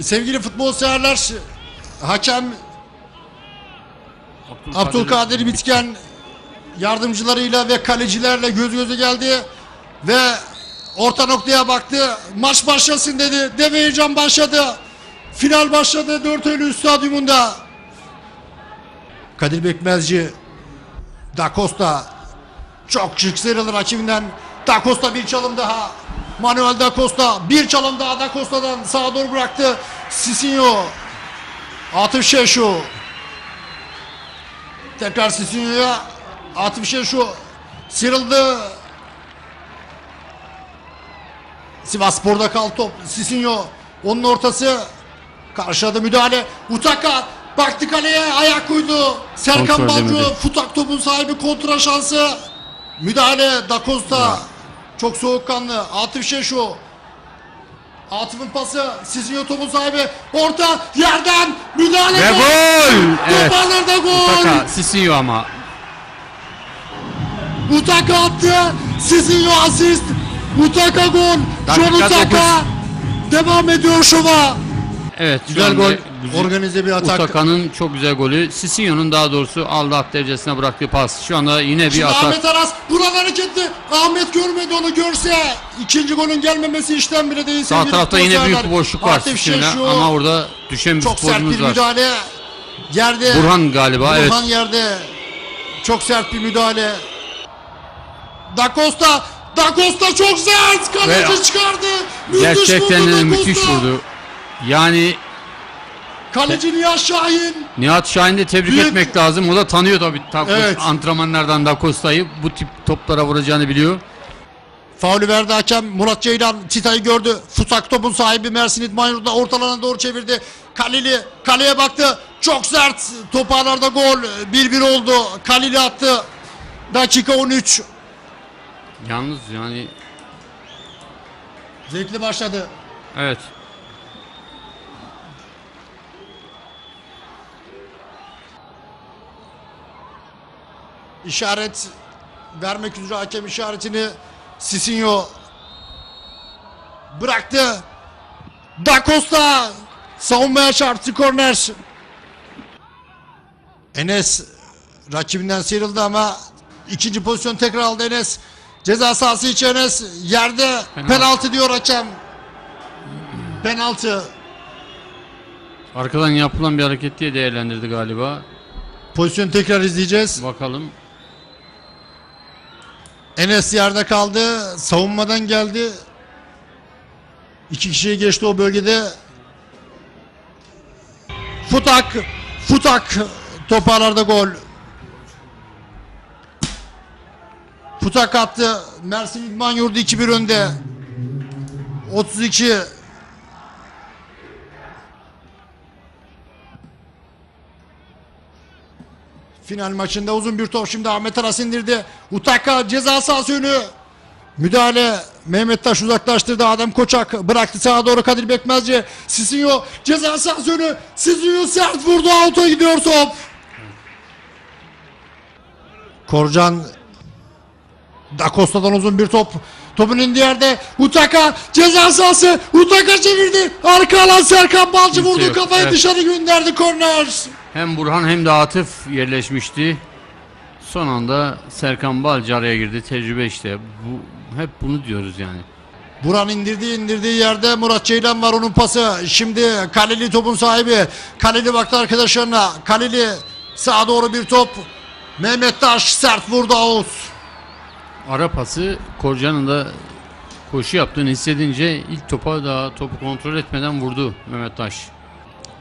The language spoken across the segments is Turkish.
Sevgili futbol severler, hakem Abdülkadir Bitken yardımcılarıyla ve kalecilerle göz göze geldi ve orta noktaya baktı. Maç başlasın dedi. Dev heyecan başladı. Final başladı 4 Eylül stadyumunda. Kadir Bekmezci Da Costa çok şık sıyrılır rakibinden. Da Costa bir çalım daha. Manuel Da Costa bir çalım daha Da Costa'dan sağa doğru bıraktı. Sisinho. Atıf Şeşu. Tekrar Sisinho'ya. Atıf Şeşu. Sıyrıldı. Sivas Spor'da kaldı top. Sisinho. Onun ortası. Karşıladı müdahale. Utaka. Baktı kaleye ayak koydu. Serkan Balcı futak topun sahibi kontra şansı. Müdahale Da Costa. Çok soğukkanlı. Atıf Şeşu. Atıf'ın pası. Sizinho topun sahibi. Orta yerden müdahale. Ve gol! Evet. Toparlarda gol. Utaka, Sisinho ama. Utaka attı. Sizinho asist. Utaka gol. Dakika John Utaka. dokuz. Devam ediyor şova. Evet. Güzel gol. Güzel- Organize bir atak. Utaka'nın çok güzel golü. Sisinho'nun daha doğrusu aldı at derecesine bıraktığı pas. Şu anda yine bir Şimdi atak. Ahmet Aras buradan hareketli. Ahmet görmedi onu görse. ikinci golün gelmemesi işten bile değil. Sağ tarafta yine büyük bir boşluk var Sisinho'na ama orada düşen bir Çok sert bir var. müdahale. Yerde. Burhan galiba evet. Burhan yerde. Çok sert bir müdahale. Da Costa. Da Costa çok sert. Kaleci çıkardı. Müthiş Gerçekten vurdu müthiş vurdu. Yani Kaleci Nihat Şahin. Nihat Şahin'i de tebrik Büyük- etmek lazım. O da tanıyor tabii Da Costa- Evet. antrenmanlardan Da Costa'yı. Bu tip toplara vuracağını biliyor. Faulü verdi hakem Murat Ceylan Tita'yı gördü. Futak topun sahibi Mersin İdman Yurdu'na ortalarına doğru çevirdi. Kalili kaleye baktı. Çok sert toparlarda gol 1-1 oldu. Kalili attı. Dakika 13. Yalnız yani Zevkli başladı. evet. İşaret vermek üzere hakem işaretini Sisinho bıraktı. Da Costa savunmaya çarptı korner. Enes rakibinden sıyrıldı ama ikinci pozisyon tekrar aldı Enes. Ceza sahası içi Enes yerde Penaltı. penaltı diyor hakem. Penaltı. Arkadan yapılan bir hareket diye değerlendirdi galiba. Pozisyon tekrar izleyeceğiz. Bakalım. Enes yerde kaldı. Savunmadan geldi. İki kişiyi geçti o bölgede. Futak. Futak. Toparlarda gol. Futak attı. Mersin İdman Yurdu 2-1 önde. 32 Final maçında uzun bir top şimdi Ahmet Aras indirdi. Utaka ceza sahası önü. Müdahale Mehmet Taş uzaklaştırdı. Adem Koçak bıraktı sağa doğru Kadir Bekmezci. Sisinho ceza sahası önü. Sisinho sert vurdu. Out'a gidiyor top. Korcan Da Costa'dan uzun bir top. Topun indiği yerde Utaka ceza sahası. Utaka çevirdi. Arka alan Serkan Balcı Kimse vurdu. yok, Kafayı evet. dışarı gönderdi korner. Hem Burhan hem de Atıf yerleşmişti. Son anda Serkan Balcı araya girdi. Tecrübe işte. Bu hep bunu diyoruz yani. Buran indirdiği indirdiği yerde Murat Ceylan var onun pası. Şimdi Kaleli topun sahibi. Kaleli baktı arkadaşlarına. Kaleli sağa doğru bir top. Mehmet Taş sert vurdu Ağuz. Ara pası Korcan'ın da koşu yaptığını hissedince ilk topa daha topu kontrol etmeden vurdu Mehmet Taş.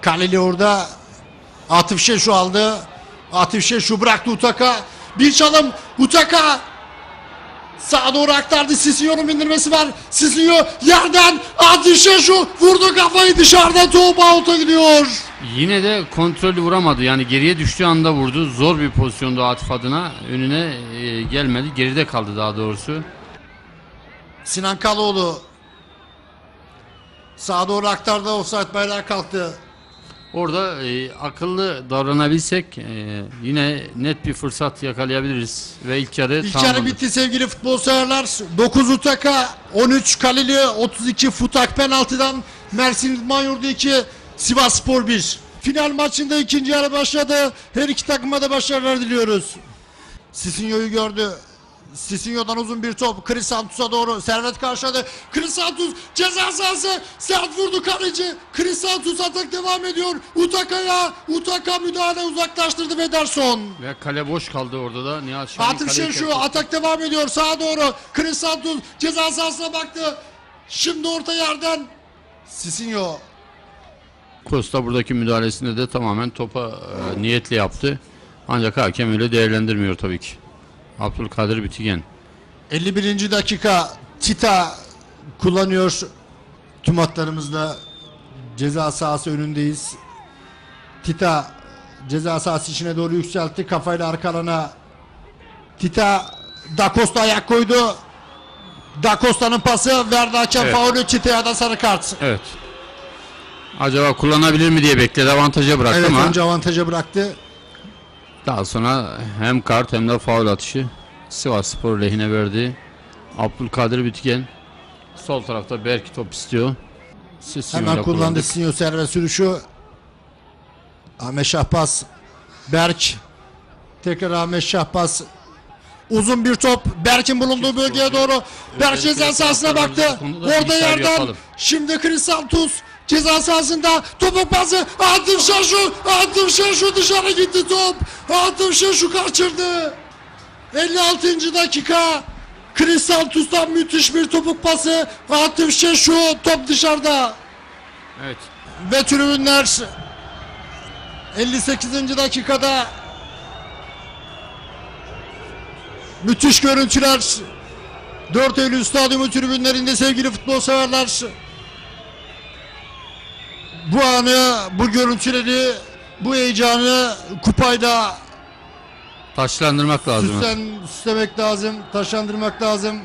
Kaleli orada. Atıf Şeşu aldı. Atıf Şeşu bıraktı Utaka. Bir çalım Utaka. Sağa doğru aktardı. Sisinho'nun bindirmesi var. Sisinho yerden Atıf Şeşu vurdu kafayı dışarıda top out'a gidiyor. Yine de kontrollü vuramadı. Yani geriye düştüğü anda vurdu. Zor bir pozisyonda Atıf adına. Önüne e, gelmedi. Geride kaldı daha doğrusu. Sinan Kaloğlu sağa doğru aktardı offside bayrağı kalktı. Orada e, akıllı davranabilsek e, yine net bir fırsat yakalayabiliriz. Ve ilk yarı İlk yarı bitti sevgili futbol severler. 9 Utaka, 13 Kalili, 32 Futak penaltıdan Mersin İdman Yurdu 2, Sivas Spor 1. Final maçında ikinci yarı başladı. Her iki takıma da başarılar diliyoruz. Sisinho'yu gördü. Sisinho'dan uzun bir top. Chris Santos'a doğru. Servet karşıladı. Chris Santos ceza sahası. Sert vurdu kaleci. Chris Santos atak devam ediyor. Utaka'ya. Utaka müdahale uzaklaştırdı Vederson. Ve kale boş kaldı orada da. Nihat Şahin kaleyi Şenşu kendi- atak devam ediyor sağa doğru. Chris Santos ceza sahasına baktı. Şimdi orta yerden Sisinho Costa buradaki müdahalesinde de tamamen topa e, niyetli yaptı. Ancak hakem öyle değerlendirmiyor tabii ki. Abdülkadir Bitigen. 51. dakika Tita kullanıyor. Tüm hatlarımızda ceza sahası önündeyiz. Tita ceza sahası içine doğru yükseltti. Kafayla arka alana Tita Da Costa ayak koydu. Da Costa'nın pası verdi hakem Evet. faulü Tita'ya da sarı kart. Evet. Acaba kullanabilir mi diye bekledi. Avantaja bıraktı Evet ama önce avantaja bıraktı. Daha sonra hem kart hem de faul atışı Sivas Spor lehine verdi. Abdülkadir Bitigen sol tarafta Berk top istiyor. Sisinho'yla Hemen kullandı kullandık. Sinyo servis sürüşü. Ahmet Şahbaz. Berk. Tekrar Ahmet Şahbaz. Uzun bir top. Berk'in bulunduğu bölgeye doğru. Berk ceza sahasına baktı. Orada yerden. yapalım. Şimdi Chris Santos. Ceza sahasında topuk pası. Atıf Şaşu. Atıf Şaşu dışarı gitti top. Atıf Şaşu kaçırdı. 56. dakika. Chris Santos'tan müthiş bir topuk pası. Atıf Şaşu top dışarıda. Evet. Ve tribünler 58. dakikada müthiş görüntüler 4 Eylül Stadyumu tribünlerinde sevgili futbol severler bu anı, bu görüntüleri, bu heyecanı kupayla Taşlandırmak lazım. süslen, süslemek lazım, taşlandırmak lazım.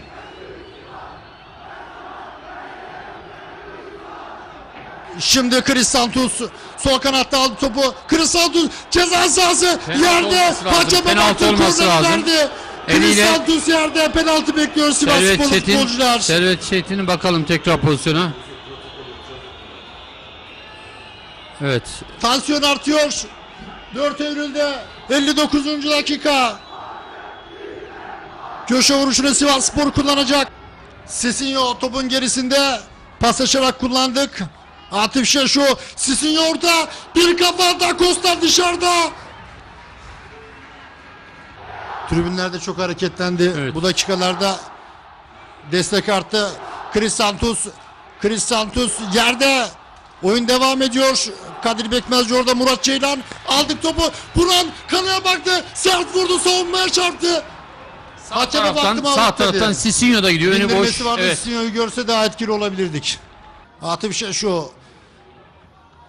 Şimdi Chris Santos sol kanatta aldı topu. Chris Santos ceza sahası Penaltı yerde. korner lazım. verdi. Chris Santos yerde penaltı bekliyor Sivas Servet Spor Çetin, futbolcular. Servet Çetin'in bakalım tekrar pozisyona. Evet. Tansiyon artıyor. 4 Eylül'de 59. dakika. Köşe vuruşunu Sivas Spor kullanacak. Sisinho topun gerisinde pas açarak kullandık. Atif Şaşu Sisinho orada bir kafa da Costa dışarıda. Tribünlerde çok hareketlendi. Evet. Bu dakikalarda destek arttı. Chris Santos Chris Santos yerde oyun devam ediyor. Kadir Bekmezci orada Murat Ceylan aldık topu. Buran kanaya baktı. Sert vurdu savunmaya çarptı. Hakeme Taraftan, baktım sağ taraftan Sisinho da gidiyor. Önü boş. Vardı. Evet. Sinyo'yu görse daha etkili olabilirdik. Atıf şey şu.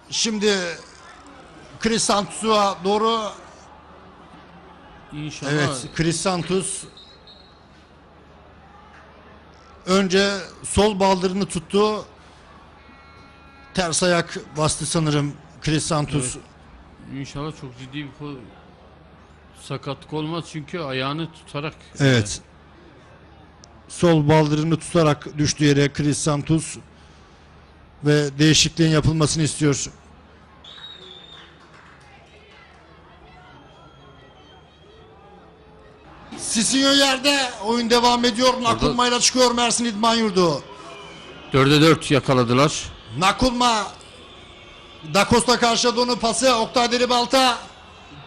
Şimdi Chris doğru İnşallah. Evet, Chris önce sol baldırını tuttu. Ters ayak bastı sanırım Chris Santos. İnşallah çok ciddi bir ko- sakatlık olmaz çünkü ayağını tutarak. Evet. Sol baldırını tutarak düştü yere Chris Santos ve değişikliğin yapılmasını istiyor. Sisinho yerde oyun devam ediyor. Nakulmayla çıkıyor Mersin İdman Yurdu. Dörde dört yakaladılar. Nakulma Da Costa karşıladı onu pası Oktay Deribalta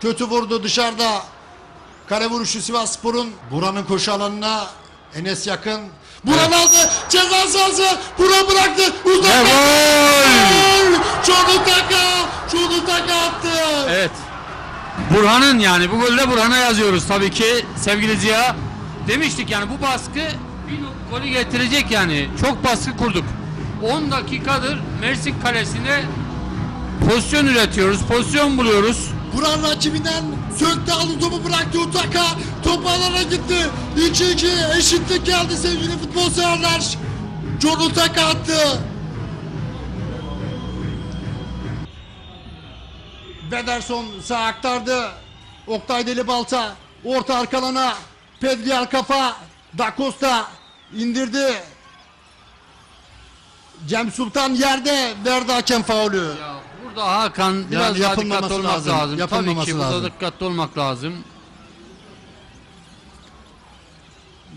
kötü vurdu dışarıda kare vuruşu Sivas Spor'un Buran'ın koşu alanına Enes yakın Buran aldı ceza sahası Buran bıraktı Ve uzak gol! Çonutaka Çonutaka attı Evet. Burhan'ın yani bu golde Burhan'a yazıyoruz tabii ki sevgili Ziya. Demiştik yani bu baskı bir golü getirecek yani. Çok baskı kurduk. 10 dakikadır Mersin kalesine pozisyon üretiyoruz, pozisyon buluyoruz. Buran rakibinden söktü aldı topu bıraktı Utaka. Top alana gitti. 2-2 eşitlik geldi sevgili futbol severler. John Utaka attı. Bederson sağ aktardı. Oktay Delibalta orta arkalana. Pedriel kafa Da Costa indirdi Cem Sultan yerde verdi hakem faulü. Ya burada Hakan biraz daha yapılmaması dikkatli olmak lazım, lazım. Tabii ki burada lazım. dikkatli olmak lazım.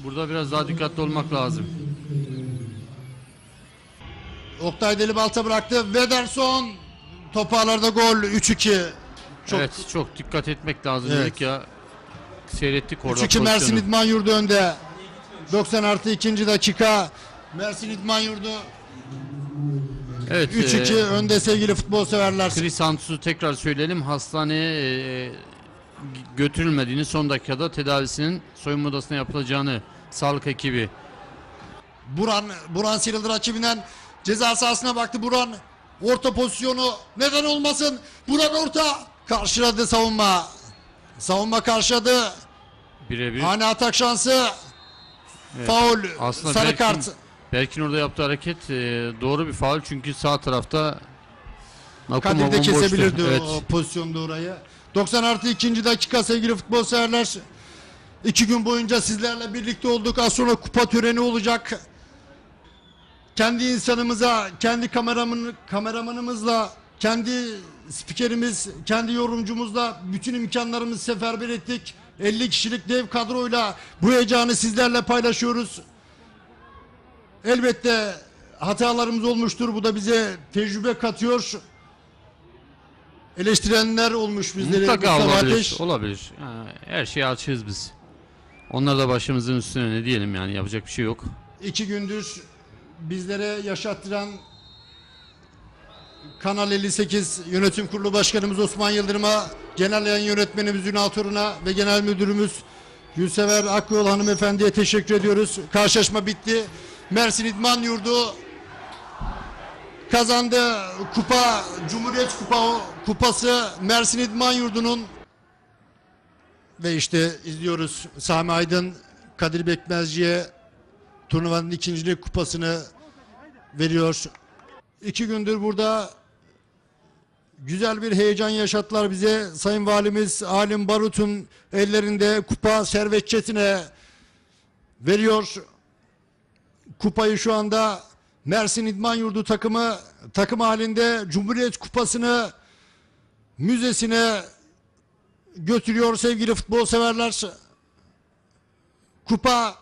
Burada biraz daha dikkatli olmak lazım. Oktay Delibalta bıraktı. Vederson toparlarda gol 3-2. Çok Evet çok dikkat etmek lazım Evet. dedik ya. Seyrettik orada 3-2 Mersin. İdman Yurdu önde. 90 artı 2. dakika. Mersin İdman Yurdu Evet. 3-2 e, önde sevgili futbol severler. Chris Santus'u tekrar söyleyelim. Hastaneye e, götürülmediğini son dakikada tedavisinin soyunma odasına yapılacağını sağlık ekibi Buran Buran sıyrıldı rakibinden ceza sahasına baktı Buran. Orta pozisyonu neden olmasın? Buran orta karşıladı savunma. Savunma karşıladı. birebir Ani atak şansı. Evet. Faul. Aslında sarı kart. Berk'in orada yaptığı hareket e, doğru bir faul çünkü sağ tarafta Nakuma Kadir de bomboştu. kesebilirdi Evet. o pozisyonda orayı. 90 artı 2. dakika sevgili futbol severler. İki gün boyunca sizlerle birlikte olduk. Az sonra kupa töreni olacak. Kendi insanımıza, kendi kameraman, kameramanımızla, kendi spikerimiz, kendi yorumcumuzla bütün imkanlarımızı seferber ettik. 50 kişilik dev kadroyla bu heyecanı sizlerle paylaşıyoruz. Elbette hatalarımız olmuştur. Bu da bize tecrübe katıyor. Eleştirenler olmuş bizleri. Mutlaka Mustafa olabilir. Ateş. Olabilir. Ha, her şeye açığız biz. Onlar da başımızın üstüne ne diyelim yani yapacak bir şey yok. İki gündür bizlere yaşattıran Kanal 58 Yönetim Kurulu Başkanımız Osman Yıldırım'a, Genel Yayın Yönetmenimiz Ünal Torun'a ve Genel Müdürümüz Gülsever Akyol Hanımefendi'ye teşekkür ediyoruz. Karşılaşma bitti. Mersin İdman Yurdu kazandı. Kupa, Cumhuriyet Kupa Kupası Mersin İdman Yurdu'nun ve işte izliyoruz Sami Aydın Kadir Bekmezci'ye turnuvanın ikincilik kupasını veriyor. İki gündür burada güzel bir heyecan yaşattılar bize. Sayın Valimiz Alim Barut'un ellerinde kupa servetçesine veriyor. Kupayı şu anda Mersin İdman Yurdu takımı takım halinde Cumhuriyet Kupası'nı müzesine götürüyor sevgili futbol severler. Kupa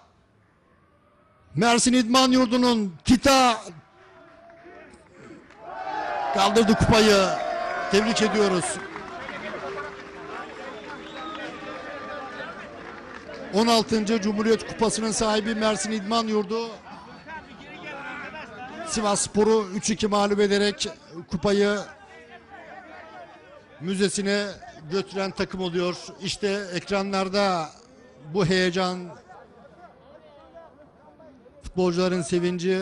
Mersin İdman Yurdu'nun Tita kaldırdı kupayı. Tebrik ediyoruz. 16. Cumhuriyet Kupası'nın sahibi Mersin İdman Yurdu Sivas Spor'u 3-2 mağlup ederek kupayı müzesine götüren takım oluyor. İşte ekranlarda bu heyecan futbolcuların sevinci